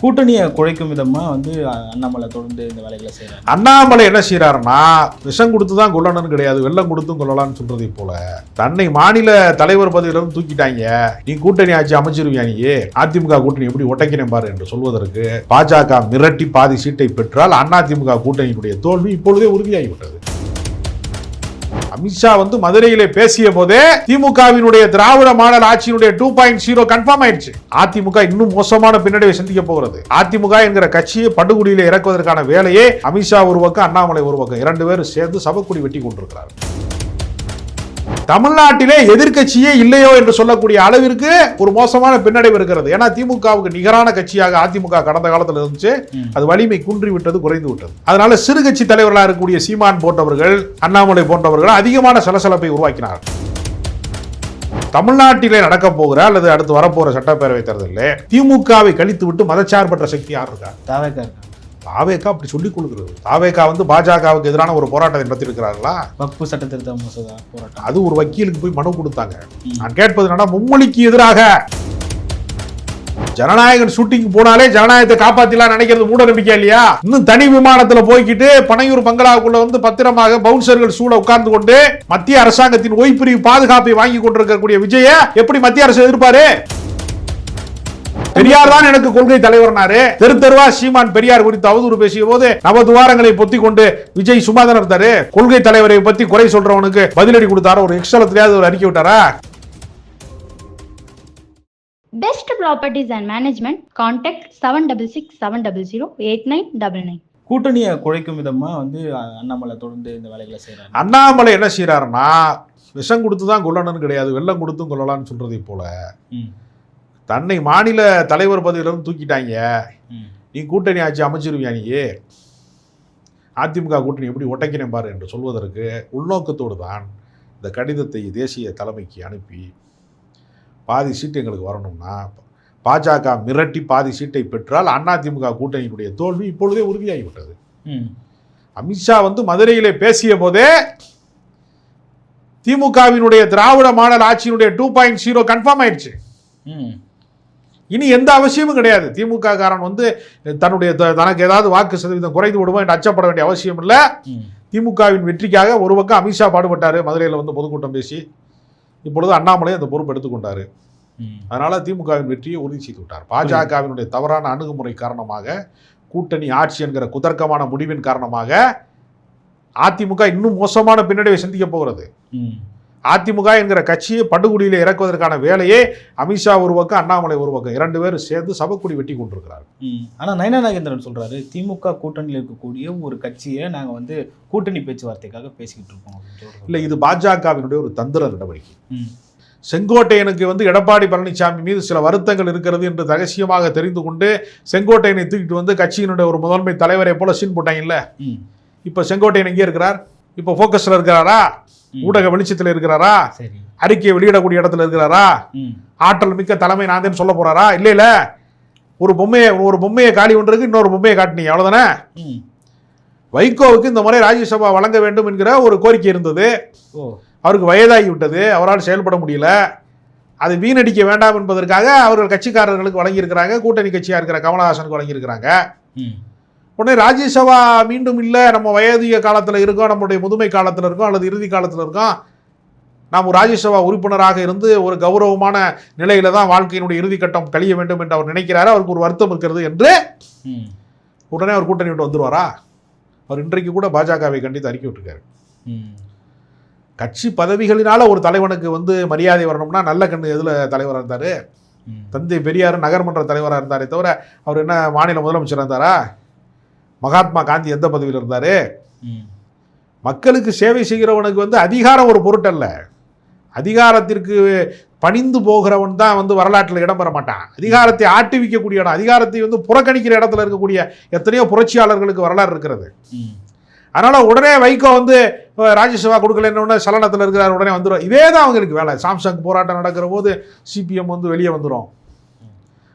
கூட்டணியை குழைக்கும் விதமாக வந்து அண்ணாமலை தொடர்ந்து இந்த வேலைகளை செய்கிறார் அண்ணாமலை என்ன செய்கிறாருன்னா விஷம் கொடுத்து தான் கொல்லணும்னு கிடையாது வெள்ளம் கொடுத்தும் கொள்ளலாம்னு சொல்கிறதை போல தன்னை மாநில தலைவர் பதவியிலிருந்து தூக்கிட்டாங்க. நீ கூட்டணி ஆட்சி அமைச்சிருவியா நீ? அதிமுக கூட்டணி எப்படி ஒட்டைக்கிறேன் பாரு என்று சொல்வதற்கு பாஜக மிரட்டி பாதி சீட்டை பெற்றால் அதிமுக கூட்டணியினுடைய தோல்வி இப்பொழுதே உறுதியாகிவிட்டது. அமித்ஷா வந்து மதுரையிலே பேசிய போதே திமுகவினுடைய திராவிட மாடல் ஆட்சியினுடைய டூ பாயிண்ட் ஜீரோ கன்ஃபார்ம் ஆயிடுச்சு. அதிமுக இன்னும் மோசமான பின்னடைவை சந்திக்க போகிறது. அதிமுக என்கிற கட்சியை படுகுடியில இறக்குவதற்கான வேலையை அமித்ஷா ஒரு பக்கம் அண்ணாமலை ஒரு பக்கம். இரண்டு பேரும் சேர்ந்து சபக்குடி வெட்டி கொண்டிருக்கிறார்கள். தமிழ்நாட்டிலே எதிர்க்கட்சியே இல்லையோ என்று சொல்லக்கூடிய அளவிற்கு ஒரு மோசமான பின்னடைவு இருக்கிறது. ஏன்னா திமுகவுக்கு நிகரான கட்சியாக அதிமுக கடந்த காலத்தில் இருந்துச்சு. அது வலிமை குன்றி விட்டது குறைந்து விட்டது. அதனால சிறு கட்சி தலைவர்களாக இருக்கக்கூடிய சீமான் போன்றவர்கள் அண்ணாமலை போன்றவர்கள் அதிகமான சலசலப்பை உருவாக்கினார் தமிழ்நாட்டிலே நடக்க போகிற அல்லது அடுத்து வரப்போற சட்டப்பேரவை தேர்தலில் திமுகவை கழித்து விட்டு மதச்சார்பற்ற சக்தி யார் இருக்கா? தாவேக்கா அப்படி சொல்லிக் கொடுக்கிறது தாவேக்கா வந்து பாஜகவுக்கு எதிரான ஒரு போராட்டத்தை நடத்தியிருக்கிறார்களா வக்பு சட்ட திருத்த மசோதா போராட்டம். அது ஒரு வக்கீலுக்கு போய் மனு கொடுத்தாங்க. நான் கேட்பது என்னன்னா மும்மொழிக்கு எதிராக. ஜனநாயகன் ஷூட்டிங் போனாலே ஜனநாயகத்தை காப்பாத்திலாம் நினைக்கிறது மூட நம்பிக்கை இல்லையா? இன்னும் தனி விமானத்துல போய்கிட்டு பனையூர் பங்களாவுக்குள்ள வந்து பத்திரமாக பவுன்சர்கள் சூழ உட்கார்ந்து கொண்டு மத்திய அரசாங்கத்தின் ஓய்பிரிவு பாதுகாப்பை வாங்கி கொண்டிருக்கக்கூடிய விஜய எப்படி மத்திய அரசு எதிர்ப்பாரு? பெரியார் தான் எனக்கு கொள்கை தலைவர்னாரு. தெரு தெருவா சீமான் பெரியார் குறித்து அவதூறு பேசிய போது நவதுவாரங்களை பொத்தி கொண்டு விஜய் சும்மாதான் இருந்தாரு? கொள்கை தலைவரை பத்தி குறை சொல்றவனுக்கு பதிலடி கொடுத்தாரு? ஒரு எக்ஸலத்திலேயாவது ஒரு அறிக்கை விட்டாரா? Best Properties and Management, contact 7667008999. கூட்டணியை குழைக்கும் விதமா வந்து அண்ணாமலை தொடர்ந்து இந்த வேலைகளை செய்யறாரு அண்ணாமலை என்ன செய்யறாருன்னா விஷம் கொடுத்து தான் கொல்லணும்னு கிடையாது வெள்ளம் கொடுத்தும் கொள்ளலாம்னு சொல்றதை போல. தன்னை மாநில தலைவர் பதவியிலிருந்து தூக்கிட்டாங்க. நீ கூட்டணி ஆட்சி அமைச்சிருவியா நீ? அதிமுக கூட்டணி எப்படி ஒட்டைக்கிறேன் பாரு என்று சொல்வதற்கு உள்நோக்கத்தோடு தான் இந்த கடிதத்தை தேசிய தலைமைக்கு அனுப்பி பாதி சீட்டு எங்களுக்கு வரணும்னா பாஜக மிரட்டி பாதி சீட்டை பெற்றால் அதிமுக கூட்டணியினுடைய தோல்வி இப்பொழுதே உறுதியாகிவிட்டது. ம், அமித்ஷா வந்து மதுரையிலே பேசிய போதே திமுகவினுடைய திராவிட மாடல் ஆட்சியினுடைய டூ பாயிண்ட் ஜீரோ கன்ஃபார்ம் ஆயிடுச்சு. ம், இனி எந்த அவசியமும் கிடையாது. திமுக காரன் வந்து தன்னுடைய தனக்கு ஏதாவது வாக்கு சதவீதம் குறைந்து விடுமோ என்று அச்சப்பட வேண்டிய அவசியம் இல்லை. திமுகவின் வெற்றிக்காக ஒரு பக்கம் அமித்ஷா பாடுபட்டாரு மதுரையில் வந்து பொதுக்கூட்டம் பேசி இப்பொழுது அண்ணாமலை அந்த பொறுப்பு எடுத்துக்கொண்டாரு. அதனால திமுகவின் வெற்றியை உறுதி செய்து விட்டார். பாஜகவினுடைய தவறான அணுகுமுறை காரணமாக கூட்டணி ஆட்சி என்கிற குதர்க்கமான முடிவின் காரணமாக அதிமுக இன்னும் மோசமான பின்னடைவை சந்திக்க போகிறது. அதிமுக என்கிற கட்சியை படுகுடியில் இறக்குவதற்கான வேலையே அமித்ஷா ஒரு பக்கம் அண்ணாமலை ஒரு பக்கம் இரண்டு பேரும் சேர்ந்து சபக்குடி வெட்டி கொண்டிருக்கிறார் ம். ஆனா நயனா நாகேந்திரன் சொல்றாரு திமுக கூட்டணியில் இருக்கக்கூடிய ஒரு கட்சியை நாங்க வந்து கூட்டணி பேச்சுவார்த்தைக்காக பேசிக்கிட்டு இருக்கோம். இல்லை இது பாஜகவினுடைய ஒரு தந்திர நடவடிக்கை செங்கோட்டையனுக்கு வந்து எடப்பாடி பழனிசாமி மீது சில வருத்தங்கள் இருக்கிறது என்று ரகசியமாக தெரிந்து கொண்டு செங்கோட்டையனை தூக்கிட்டு வந்து கட்சியினுடைய ஒரு முதன்மை தலைவரை போல சீன் போட்டாங்கல்ல இப்போ செங்கோட்டையன் எங்கே இருக்கிறார் இப்போ ஃபோக்கஸில் இருக்கிறாரா. ஊடக வெளிச்சத்தில் இருக்கிறாரா? அறிக்கையை வெளியிடக்கூடிய இடத்துல இருக்கிறாரா? ஆற்றல் மிக்க தலைமை நான் சொல்ல போறாரா? இல்லை இல்லை. ஒரு பொம்மையை ஒரு பொம்மையை காலி ஒன்றுக்கு இன்னொரு பொம்மையை காட்டினீங்க. அவ்வளோதானே ம். வைகோவுக்கு இந்த முறை ராஜ்யசபா வழங்க வேண்டும் என்கிற ஒரு கோரிக்கை இருந்தது. அவருக்கு வயதாகி விட்டது. அவரால் செயல்பட முடியல. அதை வீணடிக்க வேண்டாம் என்பதற்காக அவர்கள் கட்சிக்காரர்களுக்கு வழங்கியிருக்கிறாங்க கூட்டணி கட்சியாக இருக்கிற கமலஹாசனுக்கு வழங்கியிருக்கிறாங்க. உடனே ராஜ்யசபா மீண்டும் இல்லை நம்ம வயதிய காலத்தில் இருக்கோம் நம்மளுடைய முதுமை காலத்தில் இருக்கோம் அல்லது இறுதி காலத்தில் இருக்கோம். நாம் ராஜ்யசபா உறுப்பினராக இருந்து ஒரு கௌரவமான நிலையில தான் வாழ்க்கையினுடைய இறுதி கட்டம் கழிய வேண்டும் என்று அவர் நினைக்கிறாரு. அவருக்கு ஒரு வருத்தம் இருக்கிறது என்று உடனே அவர் கூட்டணி விட்டு வந்துருவாரா? அவர் இன்றைக்கு கூட பாஜகவை கண்டித்து அறிக்கை விட்டுருக்காரு. கட்சி பதவிகளினால ஒரு தலைவனுக்கு வந்து மரியாதை வரணும்னா நல்ல கண்ணு எதில் தலைவராக இருந்தார். தந்தை பெரியார் நகர்மன்ற தலைவராக இருந்தாரே தவிர அவர் என்ன மாநில முதலமைச்சராக இருந்தாரா? மகாத்மா காந்தி எந்த பதவியில் இருந்தார். மக்களுக்கு சேவை செய்கிறவனுக்கு வந்து அதிகாரம் ஒரு பொருட்டல்ல அதிகாரத்திற்கு பணிந்து போகிறவன் தான் வந்து வரலாற்றில் இடம் பெற மாட்டான். அதிகாரத்தை ஆட்டுவிக்கக்கூடிய இடம் அதிகாரத்தை வந்து புறக்கணிக்கிற இடத்துல இருக்கக்கூடிய எத்தனையோ புரட்சியாளர்களுக்கு வரலாறு இருக்கிறது. அதனால உடனே வைகோ வந்து ராஜ்யசபா கொடுக்கலன்னு சலனத்தில் இருக்கிறார் உடனே வந்துடும் இதே தான் அவங்களுக்கு வேலை. சாம்சங் போராட்டம் நடக்கிற போது சிபிஎம் வந்து வெளியே வந்துடும்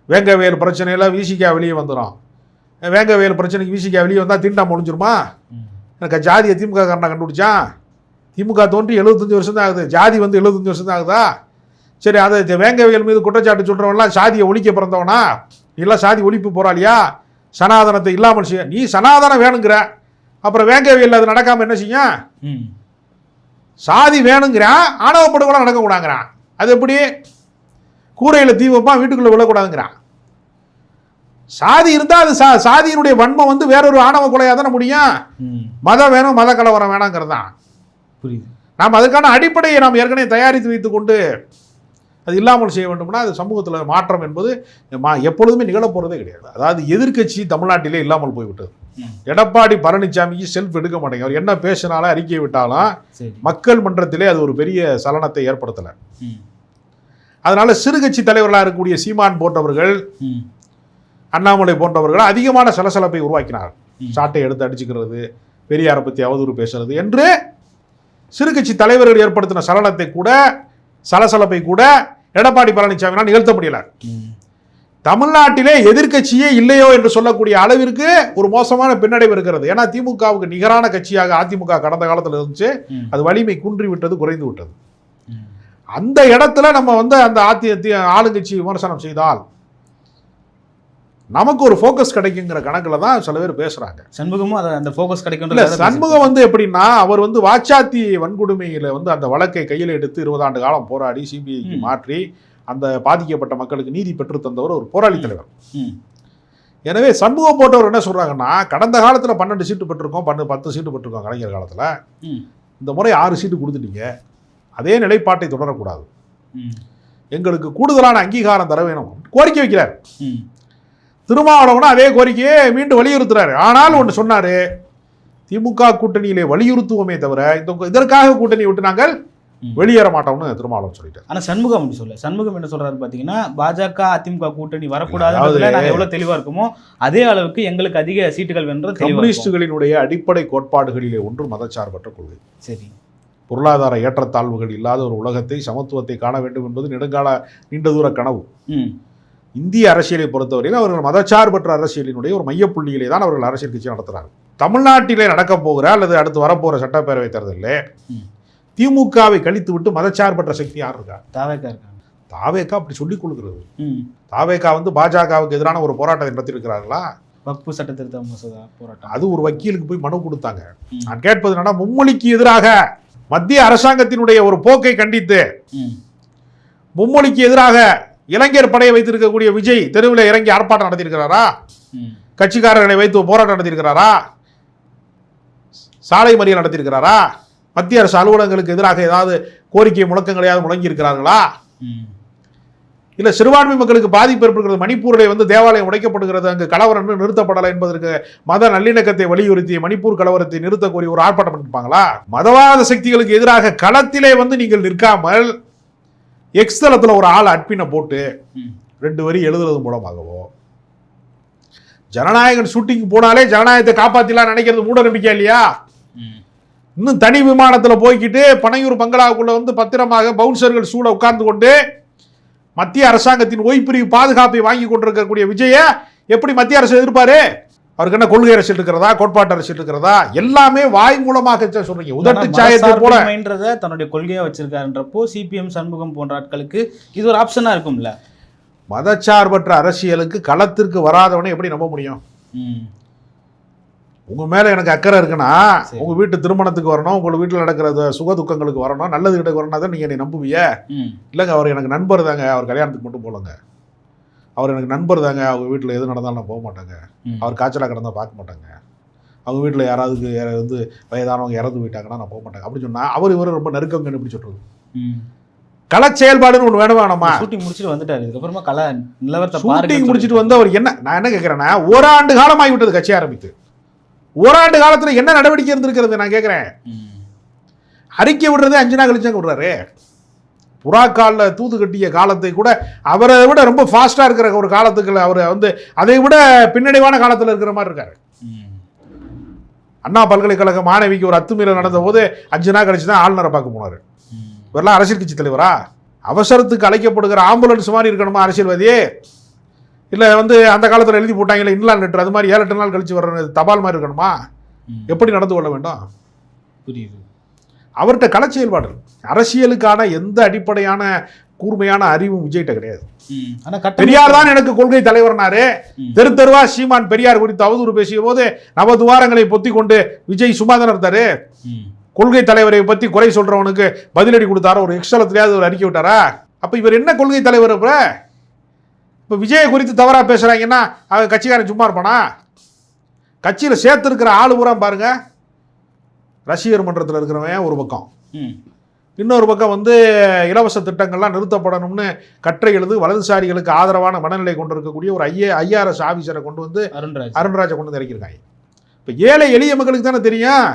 வேங்கவேல் பிரச்சனையில் விசிகா வெளியே வந்துடும் வேங்கவேல் பிரச்சனைக்கு விசிகா வெளியே வந்தால் திண்டா முடிஞ்சிருமா. எனக்கு ஜாதியை திமுக காரனை கண்டுபிடிச்சான் திமுக தோன்றி எழுபத்தஞ்சு வருஷம் தான் ஆகுது. ஜாதி வந்து எழுபத்தஞ்சு வருஷம் தான் ஆகுதா? சரி அதை வேங்கவியல் மீது குற்றச்சாட்டு சொல்கிறவன்லாம் சாதியை ஒழிக்க பிறந்தவனா? எல்லாம் சாதி ஒழிப்பு போராளியா? சனாதனத்தை இல்லாமல் செய்ய நீ சனாதனம் வேணுங்கிற. அப்புறம் வேங்கவியல் அது நடக்காம என்ன செய்யும்? சாதி வேணுங்கிறான் ஆணவ படுகொலை நடக்கக்கூடாங்கிறான் அது எப்படி? கூரையில் தீ வைப்பான் வீட்டுக்குள்ளே விழக்கூடாதுங்கிறான். சாதி இருந்தால் அது சா சாதியினுடைய வன்மம் வந்து வேறொரு ஆணவ கொலையாக தானே முடியும்? மதம் வேணும் மத கலவரம் வேணாங்கிறது தான். புரியுது. நாம் அதுக்கான அடிப்படையை நாம் ஏற்கனவே தயாரித்து வைத்துக்கொண்டு அது இல்லாமல் செய்ய வேண்டும்னா அது சமூகத்தில் மாற்றம் என்பது மா எப்பொழுதுமே நிகழப் போகிறதே கிடையாது. அதாவது எதிர்க்கட்சி தமிழ்நாட்டிலே இல்லாமல் போய்விட்டது. எடப்பாடி பழனிசாமிக்கு செல்ஃப் எடுக்க மாட்டேங்க. அவர் என்ன பேசினாலும் அறிக்கையை விட்டாலும் மக்கள் மன்றத்திலே அது ஒரு பெரிய சலனத்தை ஏற்படுத்தலை. அதனால சிறுகட்சி தலைவர்களாக இருக்கக்கூடிய சீமான் போன்றவர்கள் அண்ணாமலை போன்றவர்கள் அதிகமான சலசலப்பை உருவாக்கினார் சாட்டை எடுத்து அடிச்சுக்கிறது பெரியாரை பற்றி அவதூறு பேசுறது என்று சிறுகட்சி தலைவர்கள் ஏற்படுத்தின சலனத்தை கூட சலசலப்பை கூட எடப்பாடி பழனிசாமினால் நிகழ்த்த முடியல. தமிழ்நாட்டிலே எதிர்க்கட்சியே இல்லையோ என்று சொல்லக்கூடிய அளவிற்கு ஒரு மோசமான பின்னடைவு இருக்கிறது. ஏன்னா திமுகவுக்கு நிகரான கட்சியாக அதிமுக கடந்த காலத்தில் இருந்துச்சு. அது வலிமை குன்றி விட்டது குறைந்து விட்டது. அந்த இடத்துல நம்ம வந்து அந்த ஆத்தி ஆளுங்கட்சி விமர்சனம் செய்தால் நமக்கு ஒரு ஃபோக்கஸ் கிடைக்குங்கிற கணக்கில் தான் சில பேர் பேசுறாங்க. சண்முகமும் அதை அந்த ஃபோக்கஸ் இல்ல கிடைக்கும் சண்முகம் வந்து எப்படின்னா அவர் வந்து வாச்சாத்தி வன்கொடுமையில வந்து அந்த வழக்கை கையில் எடுத்து இருபது ஆண்டு காலம் போராடி சிபிஐக்கு. மாற்றி அந்த பாதிக்கப்பட்ட மக்களுக்கு நீதி பெற்று தந்தவர் ஒரு போராளி தலைவர். எனவே சண்முகம் போட்டவர் என்ன சொல்றாங்கன்னா கடந்த காலத்துல பன்னெண்டு சீட்டு பெற்றிருக்கோம் பன்னெண்டு பத்து சீட்டு பெற்றிருக்கோம் கலைஞர் காலத்துல. இந்த முறை ஆறு சீட்டு கொடுத்துட்டீங்க. அதே நிலைப்பாட்டை தொடரக்கூடாது. எங்களுக்கு கூடுதலான அங்கீகாரம் தர வேணும். கோரிக்கை வைக்கிறார். திருமாவளவனும் அதே கோரிக்கையை மீண்டும் வலியுறுத்துறாரு. ஆனால் ஒன்று சொன்னாரு திமுக கூட்டணியிலே வலியுறுத்துவோமே தவிர இந்த இதற்காக கூட்டணி விட்டு நாங்கள். வெளியேற மாட்டோம்னு திருமாவளவன் சொல்லிட்டார். ஆனா சண்முகம் அப்படி சொல்ல சண்முகம் என்ன சொல்றாரு பாத்தீங்கன்னா பாஜக அதிமுக கூட்டணி வரக்கூடாதுன்றதுல அதாவது- நாங்க எவ்வளவு தெளிவா இருக்கோமோ அதே அளவுக்கு எங்களுக்கு அதிக சீட்டுகள் வென்ற. கம்யூனிஸ்டுகளினுடைய அடிப்படை கோட்பாடுகளிலே ஒன்று மதச்சார்பற்ற கொள்கை. சரி. பொருளாதார ஏற்றத்தாழ்வுகள் இல்லாத ஒரு உலகத்தை சமத்துவத்தை காண வேண்டும் என்பது நெடுங்கால நீண்ட தூர கனவு. இந்திய அரசியலை பொறுத்தவரையில் அவர்கள் மதச்சார்பற்ற அரசியலினுடைய ஒரு மையப்புள்ளியிலே தான் அவர்கள் அரசியல் கட்சி நடத்துறாங்க. தமிழ்நாட்டிலே நடக்கப் போகிற அல்லது அடுத்து வரப்போகிற சட்டப்பேரவை தேர்தலில். திமுகவை கழித்து விட்டு மதச்சார்பற்ற சக்தி யார் இருக்கா? தாவேக்கா இருக்காங்க. தாவேக்கா அப்படி சொல்லிக் கொடுக்கிறது தாவேக்கா வந்து பாஜகவுக்கு எதிரான ஒரு போராட்டத்தை நடத்தியிருக்கிறார்களா? வக்பு சட்ட திருத்த மசோதா போராட்டம். அது ஒரு வக்கீலுக்கு போய் மனு கொடுத்தாங்க. நான் கேட்பது என்னன்னா மும்மொழிக்கு எதிராக மத்திய அரசாங்கத்தினுடைய ஒரு போக்கை கண்டித்து மும்மொழிக்கு எதிராக இளைஞர் படையை வைத்திருக்கக்கூடிய விஜய் தெருவில் இறங்கி ஆர்ப்பாட்டம் நடத்தியிருக்கிறாரா? கட்சிக்காரர்களை வைத்து போராட்டம் நடத்தியிருக்கிறாரா? சாலை மறியல் நடத்தியிருக்கிறாரா? மத்திய அரசு அலுவலகங்களுக்கு எதிராக ஏதாவது கோரிக்கை முழக்கங்களையாவது முழங்கி இருக்கிறார்களா ம். இல்ல சிறுபான்மை மக்களுக்கு பாதிப்பு ஏற்படுகிறது மணிப்பூரில் வந்து தேவாலயம் உடைக்கப்படுகிறது அங்கு கலவரம் நிறுத்தப்படலை என்பதற்கு மத நல்லிணக்கத்தை வலியுறுத்தி மணிப்பூர் கலவரத்தை நிறுத்த கோரி ஒரு ஆர்ப்பாட்டம் பண்ணிருப்பாங்களா? மதவாத சக்திகளுக்கு எதிராக களத்திலே வந்து நீங்கள் நிற்காமல் எக்ஸ் தளத்துல ஒரு ஆள் அட்பினை போட்டு ரெண்டு வரி எழுதுறது மூலமாகவோ. ஜனநாயகன் ஷூட்டிங் போனாலே ஜனநாயகத்தை காப்பாத்திலாம் நினைக்கிறது மூட நம்பிக்கை இல்லையா? இன்னும் தனி விமானத்துல போய்க்கிட்டு பனையூர் பங்களாவுக்குள்ள வந்து பத்திரமாக பவுன்சர்கள் சூழ உட்கார்ந்து கொண்டு மத்திய அரசாங்கத்தின் ஓய்பிரிவு பாதுகாப்பை வாங்கி கொண்டிருக்கக்கூடிய விஜய எப்படி மத்திய அரசு எதிர்ப்பாரு? அவருக்கு என்ன கொள்கை அரசியல் இருக்கிறதா கோட்பாட்டு அரசியல் இருக்கிறதா எல்லாமே வாய் மூலமாக சொல்றீங்க. உதட்டு சாயத்தை போல. தன்னுடைய கொள்கையா வச்சிருக்காருன்றப்போ சிபிஎம் சண்முகம் போன்ற ஆட்களுக்கு இது ஒரு ஆப்ஷனா இருக்கும்ல. மதச்சார்பற்ற அரசியலுக்கு களத்திற்கு வராதவனை எப்படி நம்ப முடியும்? ம். உங்க மேல எனக்கு அக்கறை இருக்குன்னா சரி. உங்க வீட்டு திருமணத்துக்கு வரணும் உங்க வீட்டில் நடக்கிற சுக துக்கங்களுக்கு வரணும் நல்லது கிட்ட வரணும் தான் நீங்க என்னை நம்புவீங்க. ம். இல்லைங்க அவர் எனக்கு நண்பர் தாங்க அவர் கல்யாணத்துக்கு மட்டும் போலங்க அவர் எனக்கு நண்பர் தாங்க. அவங்க வீட்டில் எது நடந்தாலும் நான் போக மாட்டேங்க. அவர் காய்ச்சலாக கிடந்தா பார்க்க மாட்டாங்க. அவங்க வீட்டில் யாராவது யார- வந்து வயதானவங்க இறந்து போயிட்டாங்கன்னா நான் போக மாட்டேங்க. அப்படி சொன்னா அவர் இவர் ரொம்ப நெருக்கங்கன்னு எப்படி சொல்றது. ம். கள செயல்பாடுன்னு ஒன்று வேணும் வேணாமா ஷூட்டிங் முடிச்சிட்டு வந்துட்டாரு. இதுக்கப்புறமா கலை நிலவரத்தை ஷூட்டிங் முடிச்சிட்டு வந்து அவர் என்ன நான் என்ன கேட்குறேன்னா ஓராண்டு காலமாகி விட்டது கட்சி ஆரம்பித்து. ஓராண்டு காலத்தில் என்ன நடவடிக்கை இருந்திருக்கிறது நான் கேட்குறேன் அறிக்கை விடுறதே அஞ்சு நாள் கழிச்சாங்க விடுறாரு புறாக்காலில் தூது கட்டிய காலத்தை கூட அவரை விட ரொம்ப ஃபாஸ்ட்டாக இருக்கிற ஒரு காலத்துக்கு அவர் வந்து அதை விட பின்னடைவான காலத்தில் இருக்கிற மாதிரி இருக்காரு. அண்ணா பல்கலைக்கழக மாணவிக்கு ஒரு அத்துமீறல் நடந்த போது அஞ்சு நாள் கழிச்சு தான் ஆளுநரை பார்க்க போனார். இவரெல்லாம் அரசியல் கட்சி தலைவரா? அவசரத்துக்கு அழைக்கப்படுகிற ஆம்புலன்ஸ் மாதிரி இருக்கணுமா அரசியல்வாதியே? இல்லை வந்து அந்த காலத்தில் எழுதி போட்டாங்களே இன்லாண்ட் லெட்டர் அது மாதிரி ஏழு எட்டு நாள் கழிச்சு வர்ற தபால் மாதிரி இருக்கணுமா. எப்படி நடந்து கொள்ள வேண்டும்? புரியுது. அவர்கிட்ட கள செயல்பாடு அரசியலுக்கான எந்த அடிப்படையான கூர்மையான அறிவும் விஜய்கிட்ட கிடையாது. பெரியார் தான் எனக்கு கொள்கை தலைவர்னாரு. தெரு தெருவா சீமான் பெரியார் குறித்து அவதூறு பேசிய போது நவதுவாரங்களை பொத்தி கொண்டு விஜய் சும்மா தானே இருந்தாரு. கொள்கை தலைவரை பத்தி குறை சொல்றவனுக்கு பதிலடி கொடுத்தாரா? ஒரு எக்ஸ்ட்ரலத்திலேயாவது ஒரு அறிக்கை விட்டாரா? அப்ப இவர் என்ன கொள்கை தலைவர் இப்ப இப்ப விஜயை குறித்து தவறா பேசுறாங்கன்னா அவன் கட்சிக்காரன் சும்மா இருப்பானா? கட்சியில சேர்த்து இருக்கிற ஆளு பூரா பாருங்க. ரசிகர் மன்றத்தில் இருக்கிறவன் ஒரு பக்கம். ம். இன்னொரு பக்கம் வந்து இலவச திட்டங்கள்லாம் நிறுத்தப்படணும்னு கற்றை எழுது வலதுசாரிகளுக்கு ஆதரவான மனநிலை கொண்டு இருக்கக்கூடிய ஒரு ஐஏ ஐஆர்எஸ் ஆஃபீஸரை கொண்டு வந்து அருண்ராஜ். அருண்ராஜை கொண்டு வந்து இறக்கியிருக்காங்க. இப்போ ஏழை எளிய மக்களுக்கு தானே தெரியும்.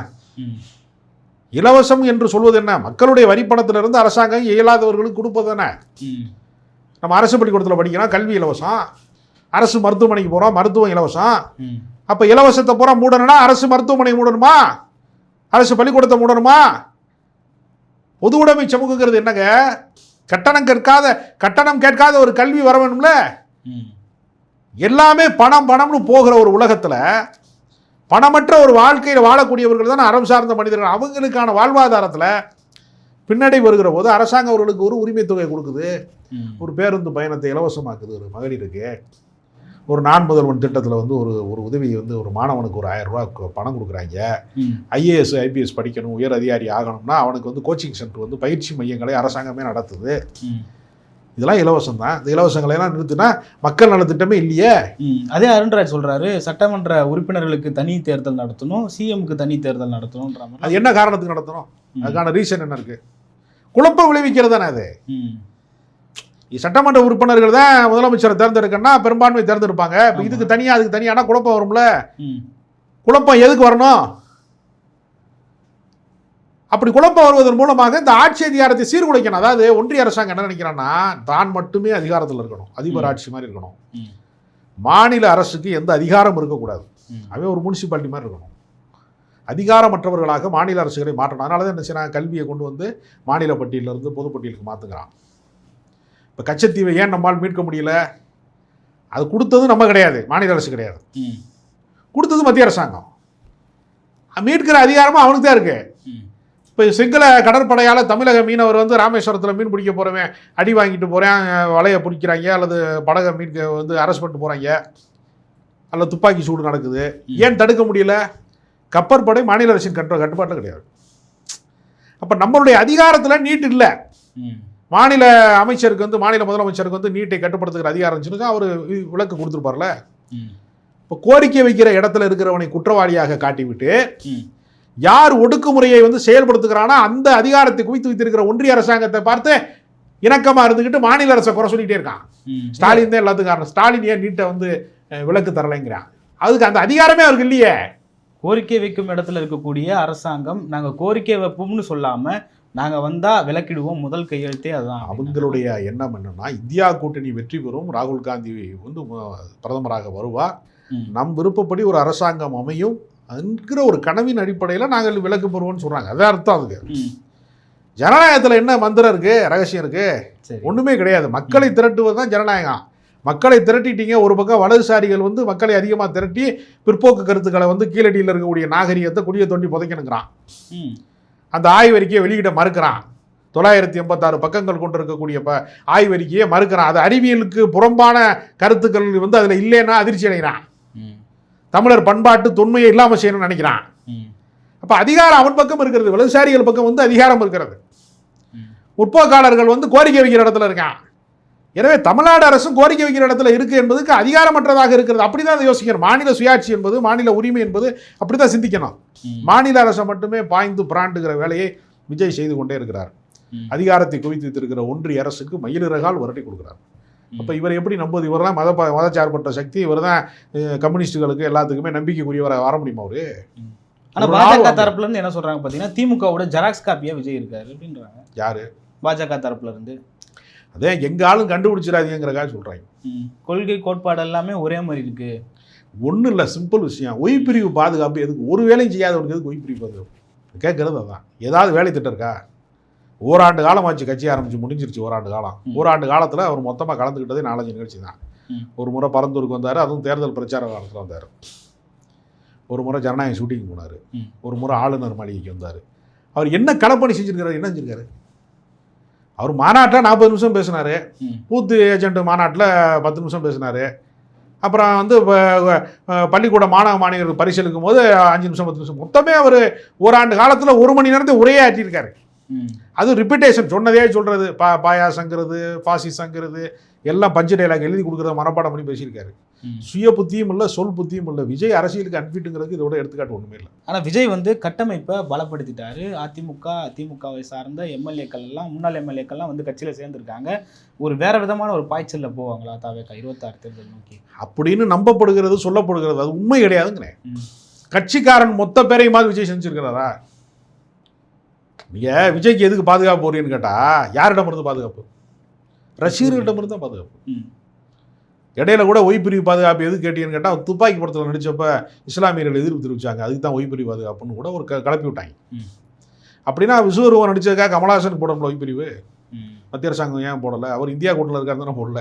இலவசம் என்று சொல்வது என்ன? மக்களுடைய வரிப்பணத்திலிருந்து அரசாங்கம் இயலாதவர்களுக்கு கொடுப்பது தானே. நம்ம அரசு பள்ளிக்கூடத்தில் படிக்கிறோம் கல்வி இலவசம். அரசு மருத்துவமனைக்கு போகிறோம் மருத்துவம் இலவசம். அப்போ இலவசத்தை பூரா மூடணும்னா அரசு மருத்துவமனை மூடணுமா? அரசு பள்ளிக்கூடத்தை மூடணுமா? பொது உடைமை சமூகங்கிறது என்னங்க? கட்டணம் கேட்காத கட்டணம் கேட்காத ஒரு கல்வி வர வேணும்ல. எல்லாமே பணம் பணம்னு போகிற ஒரு உலகத்தில் பணமற்ற ஒரு வாழ்க்கையில் வாழக்கூடியவர்கள் தான் அறம் சார்ந்த மனிதர்கள். அவங்களுக்கான வாழ்வாதாரத்தில் பின்னடை வருகிற போது அரசாங்கம் அவர்களுக்கு ஒரு உரிமை தொகை கொடுக்குது. ஒரு பேருந்து பயணத்தை இலவசமாக்குது ஒரு மகளிருக்கு. ஒரு நான் முதல்வன் திட்டத்தில் வந்து ஒரு ஒரு உதவி வந்து ஒரு மாணவனுக்கு ஒரு ஆயிரம் ரூபா பணம் கொடுக்குறாங்க. ஐஏஎஸ் ஐபிஎஸ் படிக்கணும் உயர் அதிகாரி ஆகணும்னா அவனுக்கு வந்து கோச்சிங் சென்டர் வந்து பயிற்சி மையங்களை அரசாங்கமே நடத்துது. இதெல்லாம் இலவசம் தான் இந்த இலவசங்களை எல்லாம் நிறுத்தினா மக்கள் நலத்திட்டமே இல்லையே. அதே அருண்ராஜ் சொல்றாரு சட்டமன்ற உறுப்பினர்களுக்கு தனி தேர்தல் நடத்தணும் சிஎம்க்கு தனி தேர்தல் நடத்தணும்ன்ற மாதிரி அது என்ன காரணத்துக்கு நடத்தணும். அதுக்கான ரீசன் என்ன இருக்கு குழப்பம் விளைவிக்கிறது தானே அது. சட்டமன்ற உறுப்பினர்கள் தான் முதலமைச்சரை தேர்ந்தெடுக்கணும்னா பெரும்பான்மை தேர்ந்தெடுப்பாங்க. இப்போ. இதுக்கு தனியாக அதுக்கு தனியானா குழப்பம் வரும்ல. குழப்பம் எதுக்கு வரணும்? அப்படி குழப்பம் வருவதன் மூலமாக இந்த ஆட்சி அதிகாரத்தை சீர்குலைக்கணும். அதாவது ஒன்றிய அரசாங்கம் என்ன நினைக்கிறான்னா தான் மட்டுமே அதிகாரத்தில் இருக்கணும். அதிபர். ஆட்சி மாதிரி இருக்கணும். மாநில அரசுக்கு எந்த அதிகாரம் இருக்கக்கூடாது. அவன் ஒரு முனிசிபாலிட்டி மாதிரி இருக்கணும். அதிகாரமற்றவர்களாக மாநில அரசுகளை மாற்றணும். அதனால தான் என்ன செய்யறாங்க கல்வியை கொண்டு வந்து மாநில பட்டியலிருந்து பொதுப்பட்டியலுக்கு மாற்றுங்கிறான் இப்போ கச்சத்தீவை ஏன் நம்மால் மீட்க முடியல அது கொடுத்தது நம்ம கிடையாது மாநில அரசு கிடையாது. கொடுத்தது மத்திய அரசாங்கம் மீட்கிற அதிகாரமும் அவனுக்கு தான் இருக்கு. இப்போ சிங்கள கடற்படையால் தமிழக மீனவர் வந்து ராமேஸ்வரத்தில் மீன் பிடிக்க போகிறவன் அடி வாங்கிட்டு போகிறேன் வலையை பிடிக்கிறாங்க அல்லது படகை மீட்க வந்து அரெஸ்ட் பண்ணிட்டு போகிறாங்க அல்லது துப்பாக்கி சூடு நடக்குது. ஏன் தடுக்க முடியல கப்பற்படை மாநில அரசின் கட்டு கட்டுப்பாட்டில் கிடையாது அப்போ நம்மளுடைய அதிகாரத்தில் நீட் இல்லை ம். மாநில அமைச்சருக்கு வந்து மாநில முதலமைச்சருக்கு வந்து நீட்டை கட்டுப்படுத்துகிற அதிகாரம் இருந்துச்சுன்னா அவர் விளக்கு கொடுத்துருப்பார்ல. இப்போ கோரிக்கை வைக்கிற இடத்துல இருக்கிறவனை குற்றவாளியாக காட்டிவிட்டு. யார் ஒடுக்குமுறையை வந்து செயல்படுத்துகிறானோ அந்த அதிகாரத்தை குவித்து வைத்திருக்கிற ஒன்றிய அரசாங்கத்தை பார்த்து இணக்கமா இருந்துக்கிட்டு மாநில அரசை குறை சொல்லிட்டே இருக்கான். ஸ்டாலின் தான் எல்லாத்துக்கும் காரணம் ஸ்டாலின் ஏன் நீட்டை வந்து அஹ், விலக்கு தரலைங்கிறான் அதுக்கு அந்த அதிகாரமே அவருக்கு இல்லையே கோரிக்கை வைக்கும் இடத்துல இருக்கக்கூடிய அரசாங்கம் நாங்க கோரிக்கை வைப்போம்னு சொல்லாம நாங்க வந்தா விலக்கிடுவோம் முதல் கையெழுத்தே அதுதான். அவங்களுடைய எண்ணம் என்னன்னா இந்தியா கூட்டணி வெற்றி பெறும். ராகுல் காந்தி வந்து பிரதமராக வருவார். நம் விருப்பப்படி ஒரு அரசாங்கம் அமையும். என்கிற ஒரு கனவின் அடிப்படையில் நாங்கள் விலக்கு பெறுவோம்னு சொல்றாங்க. அதான் அர்த்தம் அதுக்கு. ஜனநாயகத்தில் என்ன மந்திரம் இருக்கு? ரகசியம் இருக்கு? சரி. ஒண்ணுமே கிடையாது. மக்களை திரட்டுவது தான் ஜனநாயகம். மக்களை திரட்டிட்டீங்க. ஒரு பக்கம் வலதுசாரிகள் வந்து மக்களை அதிகமாக திரட்டி பிற்போக்கு கருத்துக்களை வந்து கீழடியில் இருக்கக்கூடிய நாகரிகத்தை குடிய தோண்டி புதைக்கணுங்கிறான். அந்த ஆய்வறிக்கையை வெளியிட மறுக்கிறான் தொள்ளாயிரத்தி எண்பத்தாறு பக்கங்கள் கொண்டு இருக்கக்கூடிய ப ஆய்வறிக்கையை மறுக்கிறான் அது அறிவியலுக்கு புறம்பான கருத்துக்கள் வந்து அதில் இல்லைன்னா அதிர்ச்சி அடைகிறான். தமிழர் பண்பாட்டு தொன்மையை இல்லாமல் செய்யணும்னு நினைக்கிறான். அப்போ அதிகாரம் அவன் பக்கம் இருக்கிறது வலதுசாரிகள் பக்கம் வந்து அதிகாரம் இருக்கிறது. முற்போக்காளர்கள் வந்து கோரிக்கை வைக்கிற இடத்துல இருக்கான் எனவே தமிழ்நாடு அரசும் கோரிக்கை வைக்கிற இடத்துல இருக்கு என்பதுக்கு அதிகாரமற்றதாக இருக்கிறது. அப்படிதான் அதை யோசிக்கணும். மாநில சுயாட்சி என்பது மாநில உரிமை என்பது அப்படிதான் சிந்திக்கணும். ம். மாநில அரசை மட்டுமே பாய்ந்து பிராண்டுகிற வேலையை விஜய் செய்து கொண்டே இருக்கிறார். அதிகாரத்தை குவித்து வைத்திருக்கிற ஒன்றிய அரசுக்கு மயிலிறகால் வரட்டி கொடுக்குறார். அப்போ இவர் எப்படி நம்புவது? இவர் தான் மத மதச்சார்பற்ற சக்தி. இவர் தான் கம்யூனிஸ்டுகளுக்கு எல்லாத்துக்குமே நம்பிக்கைக்குரியவரை வர முடியுமா அவரு? ஆனா ஒரு நாள் பாஜக. தரப்புல இருந்து என்ன சொல்றாங்க பாத்தீங்கன்னா திமுகவோட ஜெராக்ஸ் காப்பியா விஜய் இருக்காரு அப்படின்றாங்க. யாரு? பாஜக தரப்புல இருந்து. அதே எங்க ஆளும் கண்டுபிடிச்சிடாதீங்கிறக்காக சொல்றாங்க. ம். கொள்கை கோட்பாடு எல்லாமே ஒரே மாதிரி இருக்கு. ஒன்றும் இல்லை சிம்பிள் விஷயம். ஒய் பிரிவு பாதுகாப்பு எதுக்கு? ஒரு வேலையும் செய்யாதவனுக்கு எதுக்கு ஒய் பிரிவு பாதுகாப்பு கேட்கறது அதான். ஏதாவது வேலை திட்டம் இருக்கா? ஓராண்டு காலம் ஆச்சு கட்சி ஆரம்பிச்சு முடிஞ்சிருச்சு ஓராண்டு காலம். ஓராண்டு காலத்தில் அவர் மொத்தமாக கலந்துக்கிட்டதே நாலஞ்சு நிகழ்ச்சி தான். ஒரு முறை பரந்தூருக்கு வந்தார் அதுவும் தேர்தல் பிரச்சார காலத்தில் வந்தார். ஒரு முறை ஜனநாயக ஷூட்டிங் போனார். ஒரு முறை ஆளுநர் மாளிகைக்கு வந்தார். அவர் என்ன களப்பணி செஞ்சிருக்காரு என்ன செஞ்சிருக்காரு? அவர் மாநாட்டில் நாற்பது நிமிஷம் பேசினாரு. பூத்து ஏஜென்ட் மாநாட்டில் பத்து நிமிஷம் பேசினாரு. அப்புறம் வந்து பள்ளிக்கூட மாணவ மாணவியர்கள் பரிசீலிக்கும் போது அஞ்சு நிமிஷம் பத்து நிமிஷம் மொத்தமே அவர் ஓராண்டு காலத்தில் ஒரு மணி நேரத்தை உரையே ஆற்றியிருக்காரு. அது ரிப்பீட்டேஷன் சொன்னதே சொல்றது. பா பாயாசங்கிறது பாசிசங்கிறது எல்லாம் பஞ்சு டைலாக் எழுதி கொடுக்குறத மனப்பாடம் பண்ணி பேசியிருக்காரு. சுய புத்தியும் இல்லை சொல் புத்தியும் இல்லை. விஜய் அரசியலுக்கு அன்பிட்டுங்கிறதுக்கு இதோட எடுத்துக்காட்டு ஒன்றுமே இல்லை. ஆனா விஜய் வந்து கட்டமைப்பை பலப்படுத்திட்டாரு. அதிமுக அதிமுகவை சார்ந்த எம்எல்ஏக்கள் எல்லாம் முன்னாள் எம்எல்ஏக்கள்லாம் வந்து கட்சியில சேர்ந்திருக்காங்க. ஒரு வேற விதமான ஒரு பாய்ச்சல்ல போவாங்களா தாவேக்கா? இருபத்தாறு தேர்தல் நோக்கி. அப்படின்னு நம்பப்படுகிறது சொல்லப்படுகிறது. அது உண்மை கிடையாதுங்கிறேன் ம். கட்சிக்காரன் மொத்த பேரையுமாவது விஜய் செஞ்சிருக்கிறாரா? நீங்க விஜய்க்கு எதுக்கு பாதுகாப்பு போறீங்கன்னு கேட்டா யாரிடம் இருந்து பாதுகாப்பு? இருந்து தான் பாதுகாப்பு. இடையில கூட ஒய் பிரிவு பாதுகாப்பு எது கேட்டீங்கன்னு கேட்டால் துப்பாக்கி படத்தில் நடிச்சப்ப இஸ்லாமியர்கள் எதிர்ப்பு தெரிவிச்சாங்க. அதுக்கு தான் ஒய் பிரிவு பாதுகாப்புன்னு கூட ஒரு க- கிளப்பி விட்டாங்க. அப்படின்னா விஸ்வரூபம் நடிச்சதுக்காக கமலஹாசன் போடல ஒய் பிரிவு? ம். மத்திய அரசாங்கம் ஏன் போடல? அவர் இந்தியா கூட்டில் இருக்காரு தானே போடல?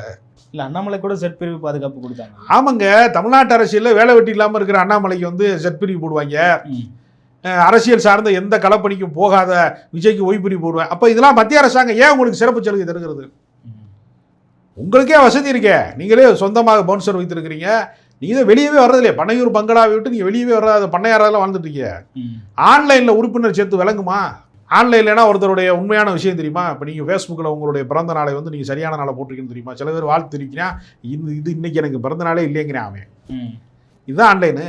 இல்ல அண்ணாமலை கூட செட் பிரிவு பாதுகாப்பு கொடுத்தாங்க. ஆமாங்க தமிழ்நாட்டு அரசியலில் வேலை வெட்டி இல்லாமல் இருக்கிற அண்ணாமலைக்கு வந்து செட் பிரிவு போடுவாங்க. அரசியல் சார்ந்த எந்த களப்பணிக்கும் போகாத விஜய்க்கு பிரிவு போடுவேன். அப்போ இதெல்லாம் மத்திய அரசாங்கம் ஏன் உங்களுக்கு சிறப்பு சலுகை தருகிறது. உங்களுக்கே வசதி இருக்கே. நீங்களே சொந்தமாக பவுன்சர் வைத்திருக்கிறீங்க. நீங்கள் தான் வெளியவே வர்றதில்லையே. பண்ணையூர் பங்களாவை விட்டு நீங்கள் வெளியவே வராத பண்ணையாரெல்லாம் வாழ்ந்துட்டு இருக்கீங்க. ஆன்லைனில் உறுப்பினர் சேர்த்து விளங்குமா? ஆன்லைன்லனா ஒருத்தருடைய உண்மையான விஷயம் தெரியுமா? இப்போ நீங்கள் ஃபேஸ்புக்கில் உங்களுடைய பிறந்த நாளை வந்து நீங்கள் சரியான நாளை போட்டிருக்கீங்கன்னு தெரியுமா? சில பேர் வாழ்த்து தெரிவிக்கிறா இது இது இன்னைக்கு எனக்கு பிறந்த நாளே இல்லைங்கிறேன் அவன். இதுதான் ஆன்லைனு.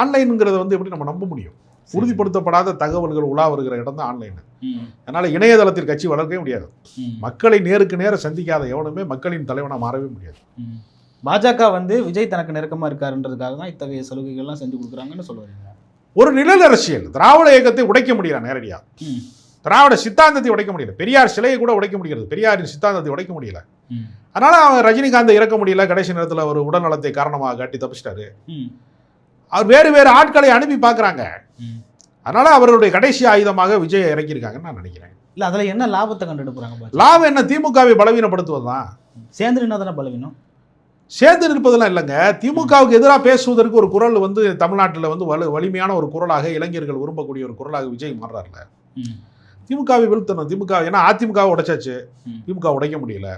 ஆன்லைனுங்கிறத வந்து எப்படி நம்ம நம்ப முடியும்? உறுதிப்படுத்தப்படாத தகவல்கள் உலா வருகிற இடம் தான் ஆன்லைன். அதனால் இணையதளத்தில் கட்சி வளர்க்கவே முடியாது. மக்களை நேருக்கு நேர சந்திக்காத எவனுமே மக்களின் தலைவனாக மாறவே முடியாது. பாஜக வந்து விஜய் தனக்கு நெருக்கமா இருக்காருன்றதுக்காக தான் இத்தகைய சலுகைகள்லாம் செஞ்சு கொடுக்குறாங்கன்னு சொல்லுவாங்க ஒரு நிழல் அரசியல் திராவிட இயக்கத்தை உடைக்க முடியல நேரடியாக. திராவிட சித்தாந்தத்தை உடைக்க முடியல பெரியார் சிலையை கூட உடைக்க முடிகிறது பெரியாரின் சித்தாந்தத்தை உடைக்க முடியல. அதனால அவன் ரஜினிகாந்தை இறக்க முடியல கடைசி நேரத்தில் அவர் உடல்நலத்தை காரணமாக காட்டி தப்பிச்சிட்டாரு. அவர் வேறு வேறு ஆட்களை அனுப்பி பார்க்குறாங்க. அதனால அவருடைய கடைசி ஆயுதமாக விஜய் இறக்கியிருக்காங்கன்னு நான் நினைக்கிறேன். இல்ல அதுல என்ன லாபத்தை பாஜக? லாபம் என்ன? திமுகவை பலவீனப்படுத்துவது தான். சேர்ந்து நின்னா தானே பலவீனம்? சேர்ந்து நிற்பதெல்லாம் இல்லைங்க. திமுகவுக்கு எதிராக பேசுவதற்கு ஒரு குரல் வந்து தமிழ்நாட்டில் வந்து வலு வலிமையான ஒரு குரலாக இளைஞர்கள் விரும்பக்கூடிய ஒரு குரலாக விஜய் மாறுறாருல. திமுகவை வீழ்த்தணும். திமுக ஏன்னா அதிமுகவை உடைச்சாச்சு. திமுக உடைக்க முடியல.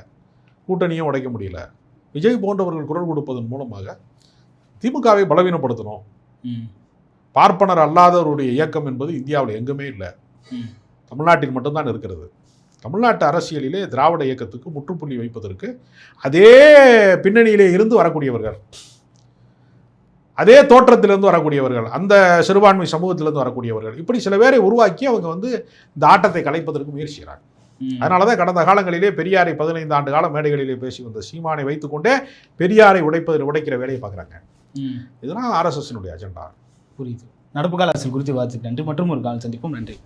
கூட்டணியும் உடைக்க முடியல. விஜய் போன்றவர்கள் குரல் கொடுப்பதன் மூலமாக திமுகவை பலவீனப்படுத்தணும். பார்ப்பனர் அல்லாதவருடைய இயக்கம் என்பது இந்தியாவில் எங்குமே இல்லை. தமிழ்நாட்டில் மட்டும்தான் இருக்கிறது. தமிழ்நாட்டு அரசியலிலே திராவிட இயக்கத்துக்கு முற்றுப்புள்ளி வைப்பதற்கு அதே பின்னணியிலே இருந்து வரக்கூடியவர்கள். அதே தோற்றத்திலிருந்து வரக்கூடியவர்கள். அந்த சிறுபான்மை சமூகத்திலிருந்து வரக்கூடியவர்கள். இப்படி சில பேரை உருவாக்கி அவங்க வந்து இந்த ஆட்டத்தை கலைப்பதற்கு முயற்சி செய்கிறாங்க. ம். அதனால தான் கடந்த காலங்களிலே பெரியாரை பதினைந்து ஆண்டு கால மேடைகளிலே பேசி வந்த சீமானை வைத்துக்கொண்டே பெரியாரை உடைப்பதில் உடைக்கிற வேலையை பார்க்குறாங்க. ம். இதுதான் ஆர்எஸ்எஸ்னுடைய அஜெண்டா புரியுது. நடப்பு கால அரசியல் குறித்து வாசிட்டு நன்றி. மற்றும் ஒரு கால் சந்திப்போம். நன்றி.